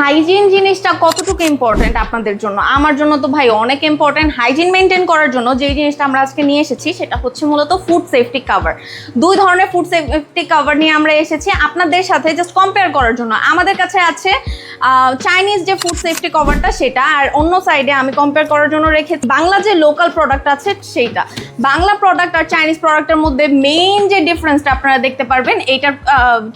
Hygiene জিনিসটা কতটুকু important আপনাদের জন্য? আমার জন্য তো ভাই অনেক ইম্পর্টেন্ট হাইজিন মেনটেন করার জন্য যে জিনিসটা আমরা আজকে নিয়ে এসেছি সেটা হচ্ছে মূলত ফুড সেফটি কাভার দুই ধরনের ফুড সেফটি কাভার নিয়ে আমরা এসেছি। আপনাদের সাথে জাস্ট কম্পেয়ার করার জন্য। আমাদের কাছে আছে চাইনিজ যে ফুড সেফটি কভারটা সেটা, আর অন্য সাইডে আমি কম্পেয়ার করার জন্য রেখে বাংলা যে লোকাল প্রোডাক্ট আছে সেইটা। বাংলা প্রোডাক্ট আর চাইনিজ প্রোডাক্টের মধ্যে মেইন যে ডিফারেন্সটা আপনারা দেখতে পারবেন, এইটার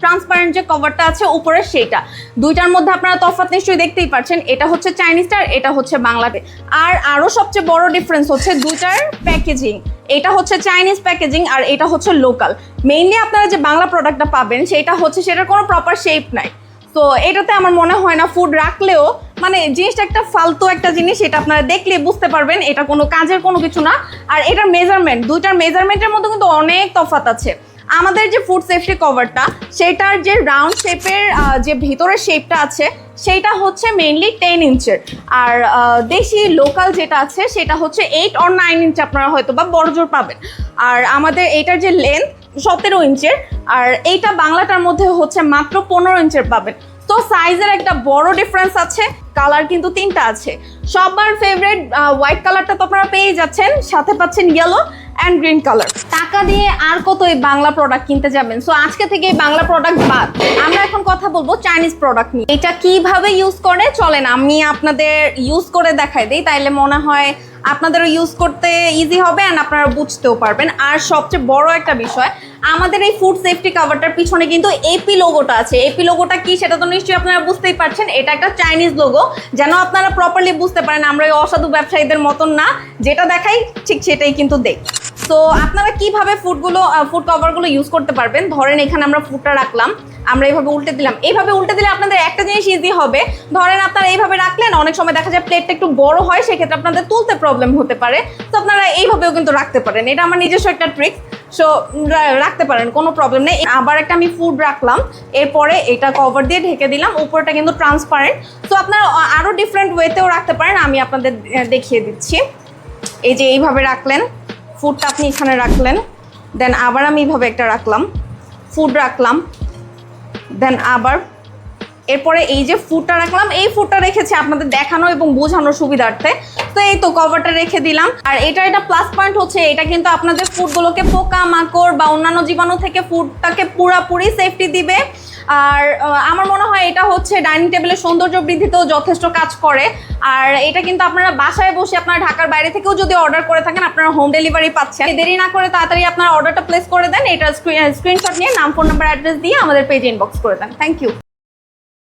ট্রান্সপারেন্ট যে কভারটা আছে উপরে সেইটা দুইটার মধ্যে আপনারা তফাৎ নিশ্চয়ই দেখতেই পাচ্ছেন এটা হচ্ছে চাইনিজটা আর এটা হচ্ছে বাংলাতে আর আরও সবচেয়ে বড় ডিফারেন্স হচ্ছে দুইটার প্যাকেজিং এটা হচ্ছে চাইনিজ প্যাকেজিং আর এটা হচ্ছে লোকাল মেইনলি আপনারা যে বাংলা প্রোডাক্টটা পাবেন, সেটা হচ্ছে সেটার কোনো প্রপার শেপ নাই। তো এটাতে আমার মনে হয় না ফুড রাখলেও মানে জিনিসটা একটা ফালতু একটা জিনিস এটা আপনারা দেখলে বুঝতে পারবেন, এটা কোনো কাজের কোনো কিছু না। আর এটার মেজারমেন্ট দুইটার মেজারমেন্টের মধ্যে কিন্তু অনেক তফাৎ আছে। আমাদের যে ফুড সেফটি কভারটা সেটার যে রাউন্ড শেপের যে ভিতরের শেপটা আছে, সেইটা হচ্ছে মেইনলি টেন ইঞ্চের আর দেশি লোকাল যেটা আছে, সেটা হচ্ছে এইট অর নাইন ইঞ্চ আপনারা হয়তো বা বড় জোর পাবেন। আর আমাদের এইটার যে লেন্থ সতেরো ইঞ্চের আর এইটা বাংলাটার মধ্যে হচ্ছে মাত্র পনেরো ইঞ্চের পাবেন। তো সাইজের একটা বড় ডিফারেন্স আছে কালার কিন্তু তিনটা আছে। সবার ফেভারিট হোয়াইট কালারটা তো আপনারা পেয়ে যাচ্ছেন, সাথে পাচ্ছেন ইয়েলো অ্যান্ড গ্রিন কালার টাকা দিয়ে আর কত এই বাংলা প্রোডাক্ট কিনতে যাবেন? সো আজকে থেকে এই বাংলা প্রোডাক্ট বাদ। আমরা এখন কথা বলব চাইনিজ প্রোডাক্ট নিয়ে। এটা কীভাবে ইউজ করে? চলেন, আমি আপনাদের ইউজ করে দেখাই দিই, তাইলে মনে হয় আপনাদেরও ইউজ করতে ইজি হবে অ্যান্ড আপনারা বুঝতেও পারবেন। আর সবচেয়ে বড় একটা বিষয়, আমাদের এই ফুড সেফটি কাভারটার পিছনে কিন্তু এপি লোগোটা আছে। এপি লোগোটা কি সেটা তো নিশ্চয়ই আপনারা বুঝতেই পারছেন। এটা একটা চাইনিজ লোগো যেন আপনারা প্রপারলি বুঝতে পারেন, আমরা ওই অসাধু ব্যবসায়ীদের মতন না। যেটা দেখাই, ঠিক সেটাই কিন্তু দেই তো আপনারা কীভাবে ফুডগুলো ফুড কভারগুলো ইউজ করতে পারবেন? ধরেন এখানে আমরা ফুডটা রাখলাম, আমরা এইভাবে উল্টে দিলাম। এইভাবে উল্টে দিলে আপনাদের একটা জিনিস ইজি হবে। ধরেন আপনারা এইভাবে রাখলেন, অনেক সময় দেখা যায় প্লেটটা একটু বড় হয়, সেক্ষেত্রে আপনাদের তুলতে প্রবলেম হতে পারে। তো আপনারা এইভাবেও কিন্তু রাখতে পারেন। এটা আমার নিজস্ব একটা ট্রিক্স সো রাখতে পারেন, কোনো প্রবলেম নেই। আবার একটা আমি ফুড রাখলাম, এরপরে এটা কভার দিয়ে ঢেকে দিলাম, উপরটা কিন্তু ট্রান্সপারেন্ট তো আপনারা আরও ডিফারেন্ট ওয়েতেও রাখতে পারেন, আমি আপনাদের দেখিয়ে দিচ্ছি। এই যে এইভাবে রাখলেন। ফুডটা আপনি এখানে রাখলেন দেন আবার আমি এইভাবে একটা রাখলাম ফুড রাখলাম দেন আবার এরপরে এই যে ফুডটা রাখলাম, এই ফুডটা রেখেছি আপনাদের দেখানো এবং বোঝানোর সুবিধার্থে। তো এই তো কভারটা রেখে দিলাম। আর এটা এটা প্লাস পয়েন্ট হচ্ছে, এটা কিন্তু আপনাদের ফুডগুলোকে পোকা মাকড় বা অন্যান্য জীবাণু থেকে ফুডটাকে পুরাপুরি সেফটি দিবে। আর আমার মনে হয় এটা হচ্ছে ডাইনিং টেবিলের সৌন্দর্য বৃদ্ধিতেও যথেষ্ট কাজ করে। আর এটা কিন্তু আপনারা বাসায় বসে আপনারা ঢাকার বাইরে থেকেও যদি অর্ডার করে থাকেন, আপনারা হোম ডেলিভারি পাচ্ছেন। দেরি না করে তাড়াতাড়ি আপনারা অর্ডারটা প্লেস করে দেন, এটা স্ক্রিনশট নিয়ে নাম ফোন নাম্বার অ্যাড্রেস দিয়ে আমাদের পেজ ইনবক্স করে দেন। Thank you